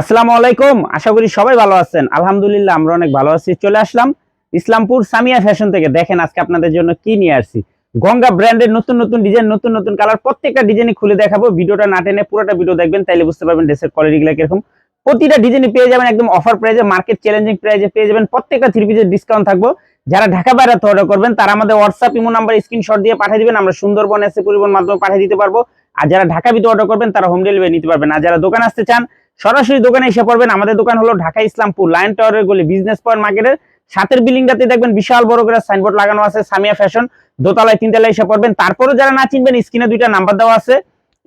আসসালামু আলাইকুম। আশা করি সবাই ভালো আছেন। আলহামদুলিল্লাহ আমরা অনেক ভালো আছি। চলে আসলাম ইসলামপুর সামিয়া ফ্যাশন থেকে। দেখেন আজকে আপনাদের জন্য কি নিয়ে আসছি। গঙ্গা ব্র্যান্ডের নতুন নতুন ডিজাইন, নতুন নতুন কালার প্রত্যেকটা ডিজাইনই খুলে দেখাবো। ভিডিওটা না টেনে পুরোটা ভিডিও দেখবেন, তাইলে বুঝতে পারবেন ড্রেসের কোয়ালিটিগুলো কীরকম। প্রতিটা ডিজাইনই পেয়ে যাবেন একদম অফার প্রাইজে মার্কেট চ্যালেঞ্জিং প্রাইজে পেয়ে যাবেন। প্রত্যেকটা থ্রি পিসের ডিসকাউন্ট থাকব। যারা ঢাকা বাইরে অর্ডার করবেন, তারা আমাদের হোয়াটসঅ্যাপ ইমো নাম্বার স্ক্রিনশট দিয়ে পাঠিয়ে দিবেন। আমরা সুন্দরবন এসে পরিবহন মাধ্যমে পাঠিয়ে দিতে পারব। আর যারা ঢাকা ভিতরে অর্ডার করবেন, তারা হোম ডেলিভারি নিতে পারবেন। আর যারা দোকান আসতে চান সরাসরি দোকানে এসে পড়বেন। আমাদের দোকান হলো ঢাকা ইসলামপুর লাইন টাওয়ারের গলি বিজনেস পয়েন্ট মার্কেটের সাতের বিল্ডিংটাতে দেখবেন বিশাল বড় করে সাইনবোর্ড লাগানো আছে, সামিয়া ফ্যাশন দোতলায় তিনতলায় এসে পড়বেন। তারপরে যারা না চিনবেন স্ক্রিনে দুইটা নাম্বার দেওয়া আছে।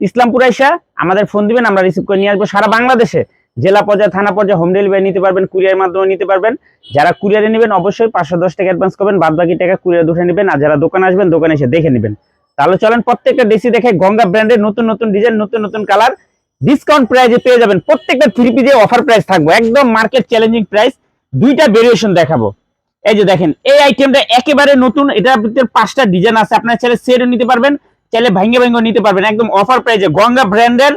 ইসলামপুর আইসা আমাদের ফোন দিবেন, আমরা রিসিভ করে নিয়ে আসব। সারা বাংলাদেশে জেলা পর্যায়ে, থানা পর্যায়ে হোম ডেলিভারি নিতে পারবেন কুরিয়ার মাধ্যমে নিতে পারবেন। যারা কুরিয়ারে নেবেন, অবশ্যই পাঁচশো দশ টাকা অ্যাডভান্স করবেন বাদ বাকি টাকা কুরিয়ার দুঠে নেবেন। আর যারা দোকানে আসবেন, দোকানে এসে দেখে নেবেন। তাহলে চলেন, প্রত্যেকটা ডেসি দেখে গঙ্গা ব্র্যান্ডের নতুন নতুন ডিজাইন নতুন নতুন কালার ডিসকাউন্ট প্রাইজে পেয়ে যাবেন। প্রত্যেকটা থ্রি পিজে অফার প্রাইস থাকব। একদম মার্কেট চ্যালেঞ্জিং প্রাইস দুইটা ভেরিয়েশন দেখাবো। এই যে দেখেন, এই আইটেমটা একেবারে নতুন। এটার ভিতরে পাঁচটা ডিজাইন আছে। আপনার চাইলে সেটও নিতে পারবেন, চাইলে ভাঙ্গে ভাঙ্গে নিতে পারবেন। একদম অফার প্রাইজে গঙ্গা ব্র্যান্ডের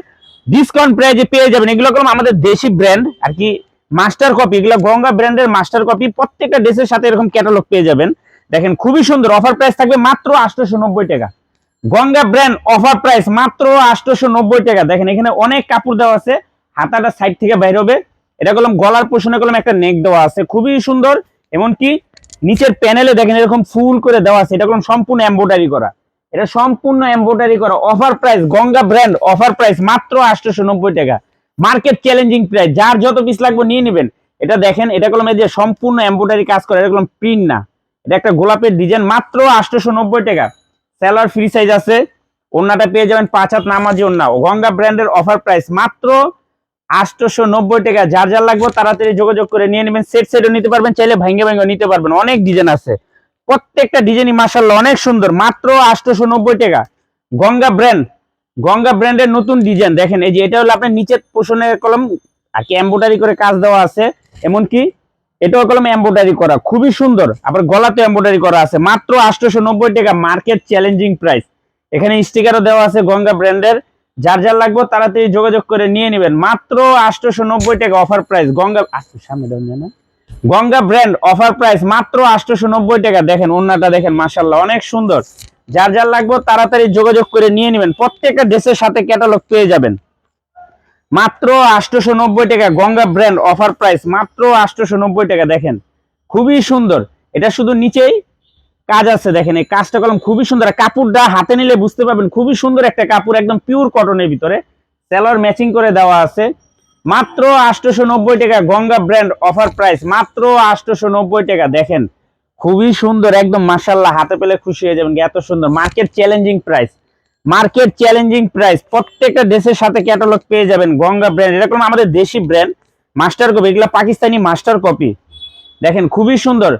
ডিসকাউন্ট প্রাইজে পেয়ে যাবেন। এগুলো হলো আমাদের দেশি ব্র্যান্ড আর কি মাস্টার কপি এগুলো গঙ্গা ব্র্যান্ডের মাস্টার কপি প্রত্যেকটা ড্রেসের সাথে এরকম ক্যাটালগ পেয়ে যাবেন। দেখেন, খুবই সুন্দর। অফার প্রাইস থাকবে মাত্র আটশোশো টাকা। গঙ্গা ব্র্যান্ড অফার প্রাইস মাত্র আটশোশো নব্বই টাকা। দেখেন, এখানে অনেক কাপড় দেওয়া আছে, হাতাটা সাইড থেকে বাইর হবে। এটা কলম গলার পোষণে কলম একটা নেক দেওয়া আছে, খুবই সুন্দর। এমনকি নিচের প্যানেলে দেখেন, এরকম ফুল করে দেওয়া আছে। এটা কলম সম্পূর্ণ এম্ব্রয়ডারি করা। এটা সম্পূর্ণ এম্ব্রয়ডারি করা। Offer price Ganga brand offer price মাত্র আটশোশো নব্বই টাকা। মার্কেট চ্যালেঞ্জিং প্রাইস যার যত পিস লাগবে নিয়ে নেবেন। এটা দেখেন, এটা কলম এই যে সম্পূর্ণ এম্ব্রয়ডারি কাজ করে, এটা কলম প্রিন্ট না। এটা একটা গোলাপের ডিজাইন মাত্র আটশোশো নব্বই টাকা। স্যালার ফ্রি সাইজ আছে। ওন্নাটা পেয়ে যাবেন পাঁচ হাত নামাজি ওন্না গঙ্গা ব্র্যান্ডের অফার প্রাইস মাত্র আটশোশো নব্বই টাকা। যার যার লাগবে তাড়াতাড়ি যোগাযোগ করে নিয়ে নেবেন। সেট সেটও নিতে পারবেন, চাইলে ভাঙ্গে ভাঙ্গে নিতে পারবেন। অনেক ডিজাইন আছে। প্রত্যেকটা ডিজাইনই মাসাল্লাহ অনেক সুন্দর। মাত্র আটশোশো নব্বই টাকা গঙ্গা ব্র্যান্ড গঙ্গা ব্র্যান্ডের নতুন ডিজাইন দেখেন, এই যে এটা হলো আপনার নিচের পোষণের কলম। আর কি এম্ব্রয়ডারি করে কাজ দেওয়া আছে। এমনকি এটাও কলম এম্ব্রয়ডারি করা খুবই সুন্দর। আবার গলাতে এম্ব্রয়ডারি করা আছে। মাত্র আটশোশো নব্বই টাকা মার্কেট চ্যালেঞ্জিং প্রাইস এখানে স্টিকারও দেওয়া আছে গঙ্গা ব্র্যান্ডের। যার যার লাগবে তাড়াতাড়ি যোগাযোগ করে নিয়ে নেবেন। মাত্র আটশোশো নব্বই টাকা অফার প্রাইস গঙ্গা আচ্ছা, সামনে দাও না গঙ্গা ব্র্যান্ড অফার প্রাইস মাত্র আটশোশো নব্বই টাকা। দেখেন অন্যটা দেখেন মাসাল্লাহ অনেক সুন্দর। যার যার লাগবে তাড়াতাড়ি যোগাযোগ করে নিয়ে নেবেন। প্রত্যেকটা ড্রেসের সাথে ক্যাটালগ পেয়ে যাবেন। মাত্র আটশোশো নব্বই টাকা গঙ্গা ব্র্যান্ড অফার প্রাইস, মাত্র আটশোশো নব্বই টাকা, দেখেন। খুবই সুন্দর। এটা শুধু নিচেই কাজ আছে, দেখেন, এই কাজটা কলম খুবই সুন্দর। কাপড়টা হাতে নিলে বুঝতে পারবেন, খুবই সুন্দর একটা কাপড়, একদম পিওর কটনের ভিতরে। সেলার ম্যাচিং করে দেওয়া আছে। মাত্র আটশোশো নব্বই টাকা গঙ্গা ব্র্যান্ড অফার প্রাইস, মাত্র আটশোশো নব্বই টাকা, দেখেন। খুবই সুন্দর, একদম মার্শাল্লাহ হাতে পেলে খুশি হয়ে যাবেন। এত সুন্দর market challenging price market challenging price. প্রত্যেকটা দেশের সাথে ক্যাটালগ পেয়ে যাবেন গঙ্গা ব্র্যান্ড। এরকম আমাদের দেশি ব্র্যান্ড, মাস্টার কপি, এগুলো পাকিস্তানি মাস্টার কপি। দেখেন, খুবই সুন্দর।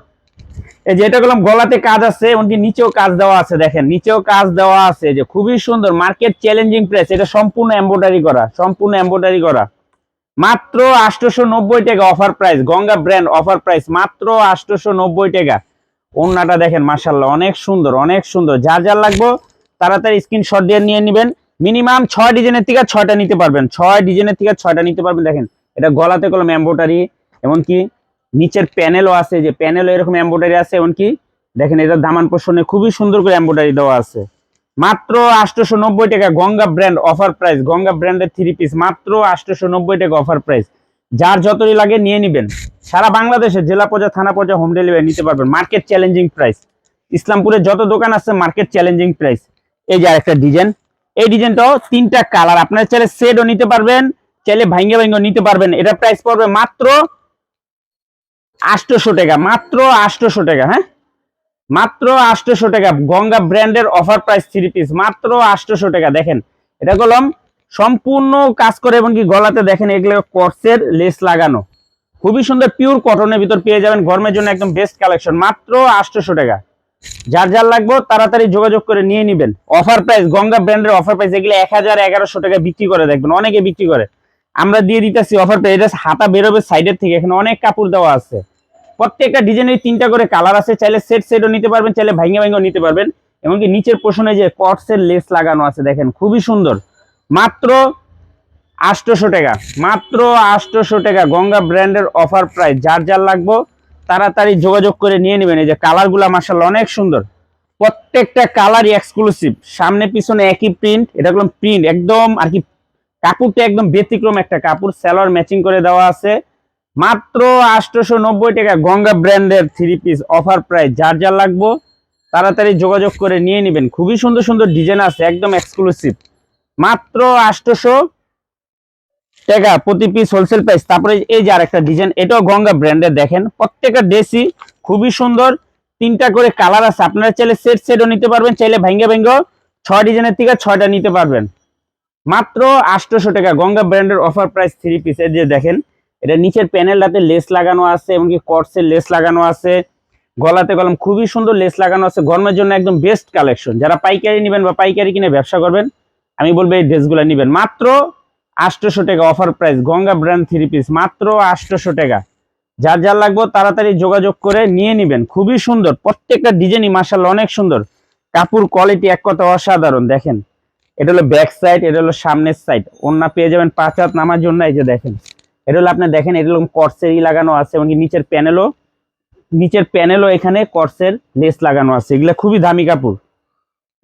এই যে এটা কলম গলাতে কাজ আছে এমনকি নিচেও কাজ দেওয়া আছে, দেখেন, নিচেও কাজ দেওয়া আছে। যে খুবই সুন্দর, মার্কেট চ্যালেঞ্জিং প্রাইস। এটা সম্পূর্ণ এম্ব্রয়ডারি করা, সম্পূর্ণ এম্ব্রয়ডারি করা। মাত্র আটশোশো নব্বই টাকা offer price, Ganga brand offer price, মাত্র আটশোশো নব্বই টাকা। ওন্নাটা দেখেন মাসাল্লাহ অনেক সুন্দর অনেক সুন্দর। যা যা লাগবে তাড়াতাড়ি স্ক্রিনশট দিয়ে নিয়ে নেবেন। মিনিমাম ছয় ডিজাইনের থেকে ছয়টা নিতে পারবেন। ছয় ডিজাইনের থেকে ছয়টা নিতে পারবেন, দেখেন। এটা গলাতে কলম এম্ব্রয়ডারি এমনকি নিচের প্যানেলও আছে, যে প্যানেলও এরকম এম্ব্রয়ডারি আছে, এমনকি দেখেন এটা দামান পোষণে খুবই সুন্দর করে এম্ব্রয়ডারি দেওয়া আছে। মাত্র আটশোশো নব্বই টাকা Ganga brand offer price Ganga ব্র্যান্ডের থ্রি পিস মাত্র আটশোশো নব্বই টাকা অফার প্রাইস যার যতই লাগে নিয়ে নেবেন। সারা বাংলাদেশে জেলা পর্যায়ে, থানা পর্যায়ে হোম ডেলিভারি নিতে পারবেন। মার্কেট চ্যালেঞ্জিং প্রাইস ইসলামপুরে যত দোকান আছে মার্কেট চ্যালেঞ্জিং প্রাইস এই যে আরেকটা ডিজাইন এই ডিজাইনটাও তিনটা কালার আপনার চাইলে সেটও নিতে পারবেন, চাইলে ভাঙ্গে ভাঙ্গে নিতে পারবেন। এটা প্রাইস পড়বে মাত্র আটশোশো টাকা, মাত্র আটশোশো টাকা হ্যাঁ? মাত্র আটশোশো টাকা। গঙ্গা ব্র্যান্ডের অফার প্রাইস থ্রি পিস মাত্র আটশোশো টাকা। দেখেন, এটা কলম সম্পূর্ণ কাজ করে এবং কি গলাতে দেখেন, এগুলো কর্সের লেস লাগানো। খুবই সুন্দর পিওর কটনের ভিতর পেয়ে যাবেন। গরমের জন্য একদম বেস্ট কালেকশন মাত্র আটশোশো টাকা। যার যার লাগবে তাড়াতাড়ি যোগাযোগ করে নিয়ে নেবেন। অফার প্রাইস গঙ্গা ব্র্যান্ডের অফার প্রাইস এগুলো এক হাজার এগারোশো টাকা বিক্রি করে দেখবেন, অনেকে বিক্রি করে। আমরা দিয়ে দিতেছি অফার প্রাইস এটা হাতা বেরোবে সাইডের থেকে, এখানে অনেক কাপড় দেওয়া আছে। প্রত্যেকটা ডিজাইনের তিনটা করে কালার আছে, চাইলে সেট সেটও নিতে পারবেন, চাইলে ভাঙ্গে ভাঙ্গেও নিতে পারবেন। এমনকি নিচের পোষণে যে কটসের লেস লাগানো আছে, দেখেন, খুবই সুন্দর। মাত্র আটশোশো টাকা, মাত্র আটশোশো টাকা গঙ্গা ব্র্যান্ডের অফার প্রাইস যার যার লাগবো তাড়াতাড়ি যোগাযোগ করে নিয়ে নেবেন। এই যে কালারগুলো মার্শাল্লাহ অনেক সুন্দর। প্রত্যেকটা কালারই এক্সক্লুসিভ সামনে পিছনে একই প্রিন্ট এটা হলো প্রিন্ট একদম আর কি কাপড়টা একদম ব্যতিক্রম একটা কাপড়। স্যালোয়ার ম্যাচিং করে দেওয়া আছে। মাত্র আটশোশো নব্বই টাকা গঙ্গা ব্র্যান্ডের থ্রি পিস অফার প্রাইস যার যার লাগবো, তাড়াতাড়ি যোগাযোগ করে নিয়ে নেবেন। খুবই সুন্দর সুন্দর ডিজাইন আছে, একদম এক্সক্লুসিভ মাত্র আটশোশো টাকা প্রতি পিস হোলসেল প্রাইস তারপরে এই যে আরেকটা ডিজাইন এটাও গঙ্গা ব্র্যান্ডের দেখেন। প্রত্যেকটা ড্রেসই খুবই সুন্দর। তিনটা করে কালার আছে। আপনারা চাইলে সেট সেটও নিতে পারবেন। চাইলে ভেঙ্গে ভেঙ্গেও ছয় ডিজাইনের থেকে ছয়টা নিতে পারবেন। মাত্র আটশোশো টাকা গঙ্গা ব্র্যান্ডের অফার প্রাইস থ্রি পিস এই যে দেখেন, এটা নিচের প্যানেলটাতে লেস লাগানো আছে, এমনকি কটসের লেস লাগানো আছে। গলাতে গলাম খুবই সুন্দর লেস লাগানো আছে। গরমের জন্য একদম বেস্ট কালেকশন যারা পাইকারি নেবেন বা পাইকারি কিনে ব্যবসা করবেন, আমি বলব এই ড্রেসগুলো নেবেন। মাত্র আটশোশো টাকা offer price Ganga brand three piece মাত্র আটশোশো টাকা। যার যার লাগবে তাড়াতাড়ি যোগাযোগ করে নিয়ে নেবেন। খুবই সুন্দর, প্রত্যেকটা ডিজাইনই মার্শাল অনেক সুন্দর। কাপড় কোয়ালিটি এক কথা অসাধারণ, দেখেন। এটা হলো ব্যাক সাইড এটা হলো সামনের সাইড ওন্না পেয়ে যাবেন পাঁচ হাত নামার জন্য, এই যে দেখেন। এটা হলো আপনি দেখেন এটা হলো কর্সেরই লাগানো আছে এমনকি নিচের প্যানেলও নিচের প্যানেলও এখানে কর্সের লেস লাগানো আছে। এগুলো খুবই দামি কাপড়।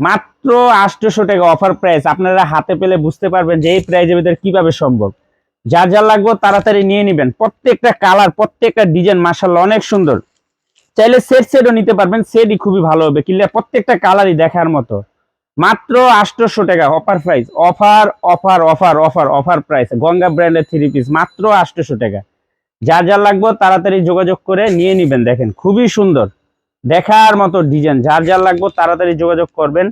মাত্র আটশোশো টাকা অফার প্রাইস আপনারা হাতে পেলে বুঝতে পারবেন যে এই প্রাইজের ভিতরে কীভাবে সম্ভব। যা যা লাগবে তাড়াতাড়ি নিয়ে নেবেন। প্রত্যেকটা কালার প্রত্যেকটা ডিজাইন মাসাল্লাহ অনেক সুন্দর। চাইলে সেট সেটও নিতে পারবেন সেটই খুবই ভালো হবে। ক্লিয়ার প্রত্যেকটা কালারই দেখার মতো। মাত্র আটশোশো টাকা offer price offer offer offer offer offer price Ganga ব্র্যান্ডের থ্রি পিস মাত্র আটশোশো টাকা। যা যার লাগবে তাড়াতাড়ি যোগাযোগ করে নিয়ে নেবেন, দেখেন। খুবই সুন্দর। দেখার মতো ডিজাইন। যার যার লাগবে তাড়াতাড়ি যোগাযোগ করবেন।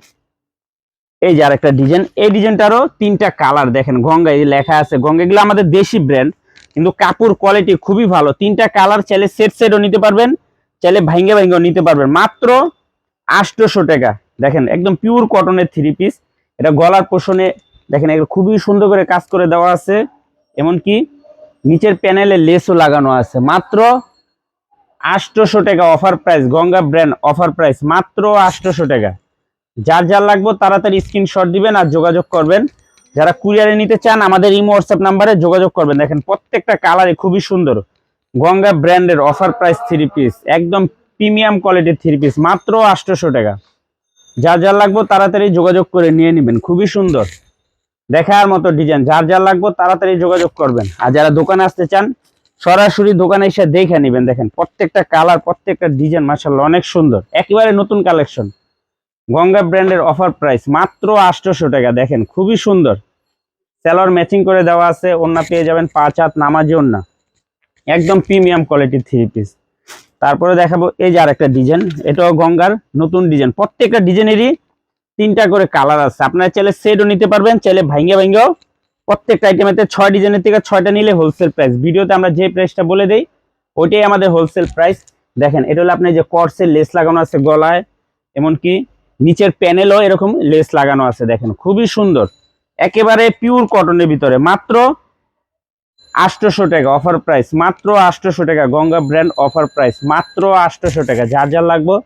এই যে আরেকটা ডিজাইন। এই ডিজাইনটারও তিনটা কালার দেখেন। গঙ্গা, এই লেখা আছে, গঙ্গা। এগুলো আমাদের দেশি ব্র্যান্ড কিন্তু কাপড় কোয়ালিটি খুবই ভালো। তিনটা কালার চাইলে সেট সেটও নিতে পারবেন, চাইলে ভাঙ্গে ভাঙ্গেও নিতে পারবেন। মাত্র আটশোশো টাকা। দেখেন, একদম পিওর কটনের থ্রি পিস এটা গলার পোষণে, দেখেন, এগুলো খুবই সুন্দর করে কাজ করে দেওয়া আছে। এমনকি নিচের প্যানেলে লেসও লাগানো আছে। মাত্র আটশোশো টাকা offer price Ganga brand offer price মাত্র আটশোশো টাকা। যার যার লাগবে তাড়াতাড়ি স্ক্রিনশট দিবেন আর যোগাযোগ করবেন। যারা কুরিয়ারে নিতে চান, আমাদের ইমো হোয়াটসঅ্যাপ নাম্বারে যোগাযোগ করবেন। দেখেন, প্রত্যেকটা কালারই খুবই সুন্দর। গঙ্গা ব্র্যান্ডের অফার প্রাইস থ্রি পিস একদম প্রিমিয়াম কোয়ালিটির থ্রি পিস মাত্র আটশোশো টাকা। যার যার লাগবে তাড়াতাড়ি যোগাযোগ করে নিয়ে নেবেন, খুবই সুন্দর। দেখার মতো ডিজাইন যার যার লাগবে তাড়াতাড়ি যোগাযোগ করবেন। আর যারা দোকানে আসতে চান সরাসরি দোকানে এসে দেখে নেবেন, দেখেন প্রত্যেকটা কালার প্রত্যেকটা ডিজাইন মার্শাল্লাহ অনেক সুন্দর। একেবারে নতুন কালেকশন গঙ্গা ব্র্যান্ডের অফার প্রাইস মাত্র আটশোশো টাকা, দেখেন খুবই সুন্দর। স্যালোয়ার ম্যাচিং করে দেওয়া আছে ওন্না পেয়ে যাবেন পাঁচ হাত, নামাজি ওন্না একদম প্রিমিয়াম কোয়ালিটির থ্রি পিস তারপরে দেখাবো, এই যে আরেকটা ডিজাইন এটাও গঙ্গার নতুন ডিজাইন প্রত্যেকটা ডিজাইনেরই তিনটা করে কালার আছে। আপনারা চাইলে সেটও নিতে পারবেন, চাইলে ভাঙ্গে ভাঙ্গেও প্রত্যেকটা আইটেমেতে ছয় ডিজাইনের থেকে ছয়টা নিলে হোলসেল প্রাইস ভিডিওতে আমরা যে প্রাইসটা বলে দেই, ওইটাই আমাদের হোলসেল প্রাইস দেখেন, এটা হলো আপনার যে কর্সের লেস লাগানো আছে গলায়, এমনকি নিচের প্যানেলও এরকম লেস লাগানো আছে, দেখেন, খুবই সুন্দর। একেবারে পিওর কটনের ভিতরে, মাত্র আটশোশো টাকা অফার প্রাইস মাত্র আটশোশো টাকা, গঙ্গা ব্র্যান্ড অফার প্রাইস মাত্র আটশোশো টাকা। যার যার লাগবে,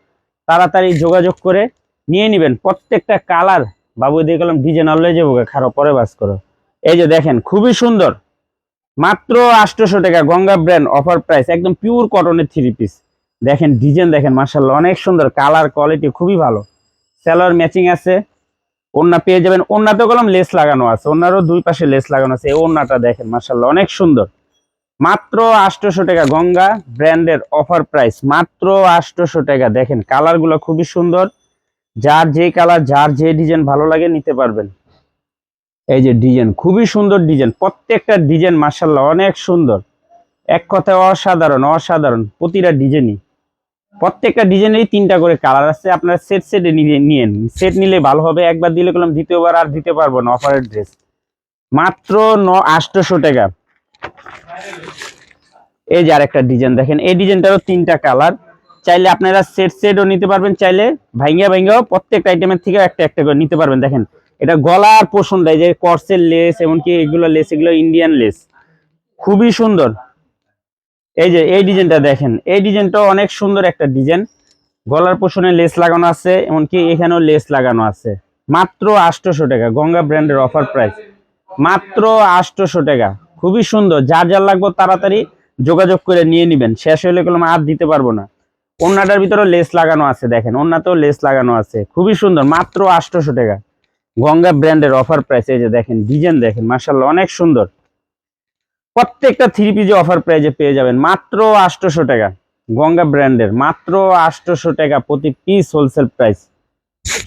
তাড়াতাড়ি যোগাযোগ করে নিয়ে নেবেন। প্রত্যেকটা কালার বাবু দিয়ে গেলাম ডিজাইন আল্লাহ যাব খারো পরে বাস করো। এই যে দেখেন, খুবই সুন্দর। মাত্র আটশোশো টাকা গঙ্গা ব্র্যান্ড অফার প্রাইস একদম পিওর কটনের থ্রি পিস দেখেন ডিজাইন দেখেন মার্শাল্লাহ অনেক সুন্দর। কালার কোয়ালিটি খুবই ভালো। স্যালোয়ার ম্যাচিং আছে। ওন্না পেয়ে যাবেন। ওন্নাতে কলম লেস লাগানো আছে। ওনারও দুই পাশে লেস লাগানো আছে। এই ওন্নাটা দেখেন মার্শাল্লাহ অনেক সুন্দর। মাত্র আটশোশো টাকা গঙ্গা ব্র্যান্ডের অফার প্রাইস মাত্র আটশোশো টাকা। দেখেন কালারগুলো খুবই সুন্দর। যার যে কালার যার যে ডিজাইন ভালো লাগে, নিতে পারবেন। এই যে ডিজাইন, খুবই সুন্দর ডিজাইন, প্রত্যেকটা ডিজাইন মার্শাল্লাহ অনেক সুন্দর। এক কথায় অসাধারণ অসাধারণ, প্রতিটা ডিজাইনই। প্রত্যেকটা ডিজাইনেরই তিনটা করে কালার আছে, আপনারা সেট সেটে নিয়ে সেট নিলে ভালো হবে, একবার দিলে করলাম দ্বিতীয়বার আর দিতে পারব না অফারের ড্রেস মাত্র ন, আটশোশো টাকা। এই যে আরেকটা ডিজাইন দেখেন, এই ডিজাইনটারও তিনটা কালার। চাইলে আপনারা সেট সেটও নিতে পারবেন, চাইলে ভাইঙ্গা ভাইঙ্গাও প্রত্যেকটা আইটেমের থেকে একটা একটা করে নিতে পারবেন। দেখেন এটা গলার পোষণ দেয়, যে কর্সের লেস, এমনকি এগুলো লেস, এগুলো ইন্ডিয়ান লেস। খুবই সুন্দর। এই যে, এই ডিজাইনটা দেখেন। এই ডিজাইনটাও অনেক সুন্দর একটা ডিজাইন। গলার পোষণে লেস লাগানো আছে, এমনকি এখানেও লেস লাগানো আছে। মাত্র আটশোশো টাকা, গঙ্গা ব্র্যান্ডের অফার প্রাইস। মাত্র আটশোশো টাকা। খুবই সুন্দর। যার যার লাগবে তাড়াতাড়ি যোগাযোগ করে নিয়ে নিবেন। শেষ হলে কোনো আর দিতে পারব না। অন্যটার ভিতরে লেস লাগানো আছে, দেখেন। ওন্নাতেও লেস লাগানো আছে। খুবই সুন্দর। মাত্র আটশোশো টাকা। গঙ্গা ব্র্যান্ডের অফার প্রাইস এই যে দেখেন ডিজাইন দেখেন মার্শাল্লাহ অনেক সুন্দর। প্রত্যেকটা থ্রি পিজে অফার প্রাইজে পেয়ে যাবেন, মাত্র আটশোশো টাকা। গঙ্গা ব্র্যান্ডের, মাত্র আটশোশো টাকা প্রতি পিস হোলসেল প্রাইস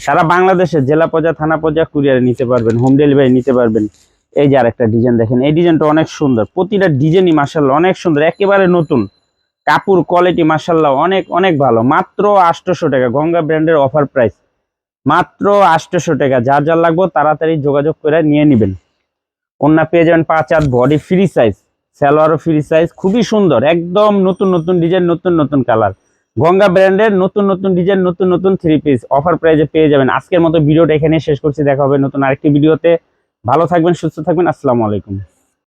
সারা বাংলাদেশে জেলা পর্যায়ে থানা পর্যায়ে কুরিয়ারে নিতে পারবেন হোম ডেলিভারি নিতে পারবেন। এই যে আরেকটা ডিজাইন দেখেন, এই ডিজাইনটা অনেক সুন্দর। প্রতিটা ডিজাইনই মার্শাল্লাহ অনেক সুন্দর, একেবারে নতুন। কাপড় কোয়ালিটি মার্শাল্লাহ অনেক অনেক ভালো, মাত্র আটশোশো টাকা, গঙ্গা ব্র্যান্ডের অফার প্রাইস মাত্র আটশোশো টাকা। যার যার লাগবে তাড়াতাড়ি যোগাযোগ করে নিয়ে নেবেন। অন্য পেয়ে যাবেন পাঁচ হাত বডি ফ্রি সাইজ সালোয়ারও ফ্রি সাইজ খুবই সুন্দর। একদম নতুন নতুন ডিজাইন নতুন নতুন কালার গঙ্গা ব্র্যান্ডের নতুন নতুন ডিজাইন নতুন নতুন থ্রি পিস অফার প্রাইজে পেয়ে যাবেন। আজকের মতো ভিডিওটা এখানে শেষ করছি। দেখা হবে নতুন আরেকটি ভিডিওতে। ভালো থাকবেন, সুস্থ থাকবেন। আসসালামু আলাইকুম।